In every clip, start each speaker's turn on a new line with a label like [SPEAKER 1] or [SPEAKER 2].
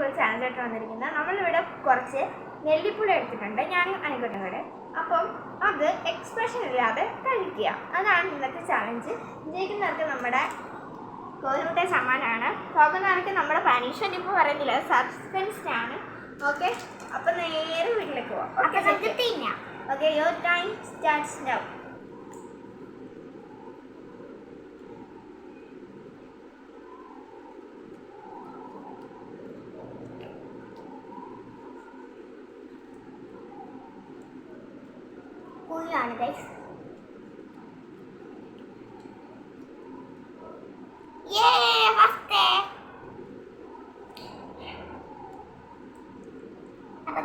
[SPEAKER 1] അടിപൊളി ചാനലായിട്ട് വന്നിരിക്കുന്നത് നമ്മളിവിടെ കുറച്ച് നെല്ലിപ്പുളി എടുത്തിട്ടുണ്ട്. ഞാനും അനിക്കോട്ടും കൂടെ. അപ്പം അത് എക്സ്പ്രഷൻ ഇല്ലാതെ കഴിക്കുക. അതാണ് ഇന്നത്തെ ചാലഞ്ച് ജയിക്കുന്നവർക്ക് നമ്മുടെ കോഴിമുട്ട സമ്മാനമാണ്. പോകുന്നവർക്ക് നമ്മുടെ പനീഷൻ ഇപ്പോൾ പറയുന്നില്ല. സസ്പെൻസ്ഡ് ആണ്. ഓക്കെ അപ്പം നേരെ വീട്ടിലേക്ക് പോവാം.
[SPEAKER 2] Okay
[SPEAKER 1] okay your time starts now
[SPEAKER 2] കുഴിയാണ് guys അപ്പൊ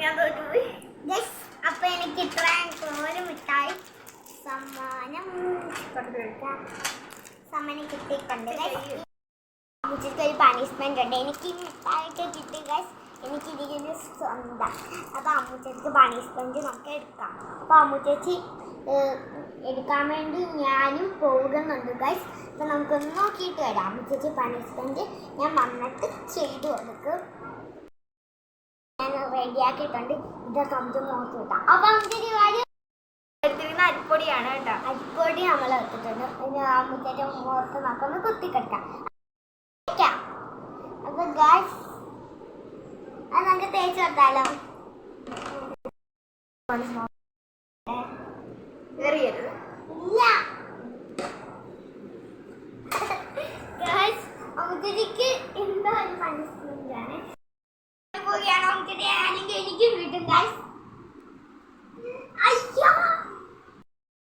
[SPEAKER 1] ഞാൻ തോറ്റുപോയി
[SPEAKER 2] Guys, അപ്പൊ എനിക്ക് ഇത്രയും കോലും മിഠായി സമ്മാനം കൊടുക്കാം സമ്മാനം കിട്ടിയിട്ടുണ്ട് അമ്മച്ചിക്ക് ഒരു പണിഷ്മെന്റ് ഉണ്ട്. എനിക്ക് മിഠായിക്ക് കിട്ടി ഗൈസ് എനിക്ക് ഇതിന് സ്വന്തം. അപ്പൊ അമ്മച്ചേച്ചിക്ക് പണിഷ്മെന്റ് നമുക്ക് എടുക്കാം. അപ്പൊ അമ്മച്ചേച്ചി എടുക്കാൻ വേണ്ടി ഞാനും പോകുന്നുണ്ട് ഗൈസ് അപ്പൊ നമുക്കൊന്ന് നോക്കിയിട്ട് വരാം. അമ്മച്ചേച്ചി പണിഷ്മെന്റ് ഞാൻ വന്നിട്ട് ചെയ്തു കൊടുക്കും. ഞാൻ റെഡിയാക്കിയിട്ടുണ്ട് ഇതൊക്കെ നമുക്ക് നോക്കി വിട്ടാം അപ്പൊ അമ്മച്ചേച്ചി കാര്യം
[SPEAKER 1] അരിപ്പൊടിയാണ് കേട്ടോ.
[SPEAKER 2] അരിപ്പൊടി നമ്മൾ എടുത്തിട്ടുണ്ട്. പിന്നെ അമ്മച്ചേച്ചി മുഖത്ത് നമുക്കൊന്ന് കുത്തിക്കെടുക്കാം അപ്പൊ ഗായ്സ് അത് നമുക്ക് തേച്ച് കൊടുത്താലോ
[SPEAKER 1] എറിയരുത്
[SPEAKER 2] ഇല്ല. ഗായ്സ് അമ്മച്ചേച്ചിക്ക് എന്തോ ഒരു പണിഷ്മെന്റ് ആണ് പോവുകയാണ്. അമ്മച്ചേച്ചി അല്ലെങ്കിൽ എനിക്കും കിട്ടും ഗായ്സ്